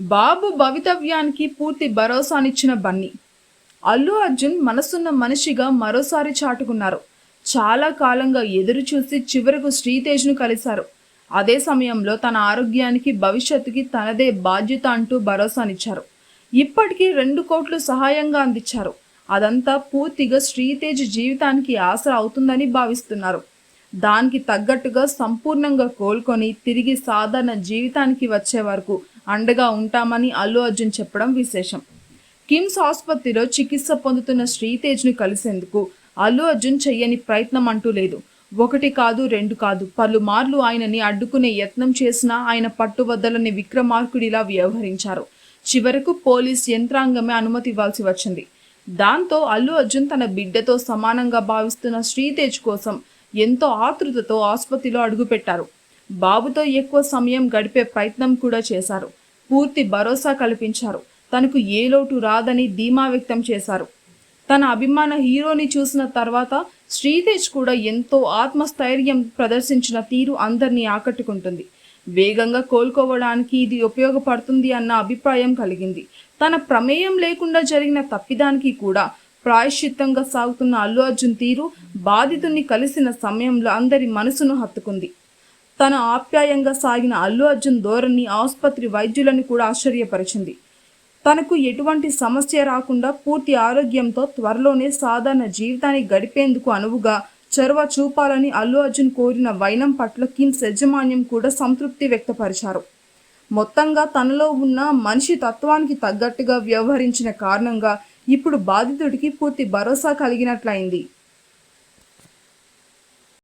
బాబు భవితవ్యానికి పూర్తి భరోసానిచ్చిన బన్నీ. అల్లు అర్జున్ మనసున్న మనిషిగా మరోసారి చాటుకున్నారు. చాలా కాలంగా ఎదురు చూసి చివరకు శ్రీతేజ్ను కలిశారు. అదే సమయంలో తన ఆరోగ్యానికి భవిష్యత్తుకి తనదే బాధ్యత అంటూ భరోసానిచ్చారు. ఇప్పటికీ రెండు కోట్లు సహాయంగా అందించారు. అదంతా పూర్తిగా శ్రీతేజ్ జీవితానికి ఆసరా అవుతుందని భావిస్తున్నారు. దానికి తగ్గట్టుగా సంపూర్ణంగా కోలుకొని తిరిగి సాధారణ జీవితానికి వచ్చే వరకు అండగా ఉంటామని అల్లు అర్జున్ చెప్పడం విశేషం. కిమ్స్ ఆసుపత్రిలో చికిత్స పొందుతున్న శ్రీతేజ్ను కలిసేందుకు అల్లు అర్జున్ చెయ్యని ప్రయత్నం అంటూ లేదు. ఒకటి కాదు రెండు కాదు. పలుమార్లు ఆయనని అడ్డుకునే యత్నం చేసినా ఆయన పట్టువద్దలని విక్రమార్కుడిలా వ్యవహరించారు. చివరకు పోలీస్ యంత్రాంగమే అనుమతి ఇవ్వాల్సి వచ్చింది. దాంతో అల్లు అర్జున్ తన బిడ్డతో సమానంగా భావిస్తున్న శ్రీతేజ్ కోసం ఎంతో ఆతృతతో ఆసుపత్రిలో అడుగుపెట్టారు బాబుతో ఎక్కువ సమయం గడిపే ప్రయత్నం కూడా చేశారు. పూర్తి భరోసా కల్పించారు. తనకు ఏ లోటు రాదని ధీమా వ్యక్తం చేశారు. తన అభిమాన హీరోని చూసిన తర్వాత శ్రీతేజ్ కూడా ఎంతో ఆత్మస్థైర్యం ప్రదర్శించిన తీరు అందరినీ ఆకట్టుకుంటుంది. వేగంగా కోలుకోవడానికి ఇది ఉపయోగపడుతుంది అన్న అభిప్రాయం కలిగింది. తన ప్రమేయం లేకుండా జరిగిన తప్పిదానికి కూడా ప్రాయశ్చిత్తంగా సాగుతున్న అల్లు అర్జున్ తీరు బాధితుణ్ణి కలిసిన సమయంలో అందరి మనసును హత్తుకుంది. తన ఆప్యాయంగా సాగిన అల్లు అర్జున్ ధోరణి ఆసుపత్రి వైద్యులను కూడా ఆశ్చర్యపరిచింది. తనకు ఎటువంటి సమస్య రాకుండా పూర్తి ఆరోగ్యంతో త్వరలోనే సాధారణ జీవితాన్ని గడిపేందుకు అనువుగా చొరవ చూపాలని అల్లు అర్జున్ కోరిన వైనం పట్ల కిమ్స్ యజమాన్యం కూడా సంతృప్తి వ్యక్తపరిచారు. మొత్తంగా తనలో ఉన్న మనిషి తత్వానికి తగ్గట్టుగా వ్యవహరించిన కారణంగా ఇప్పుడు బాధితుడికి పూర్తి భరోసా కలిగినట్లయింది.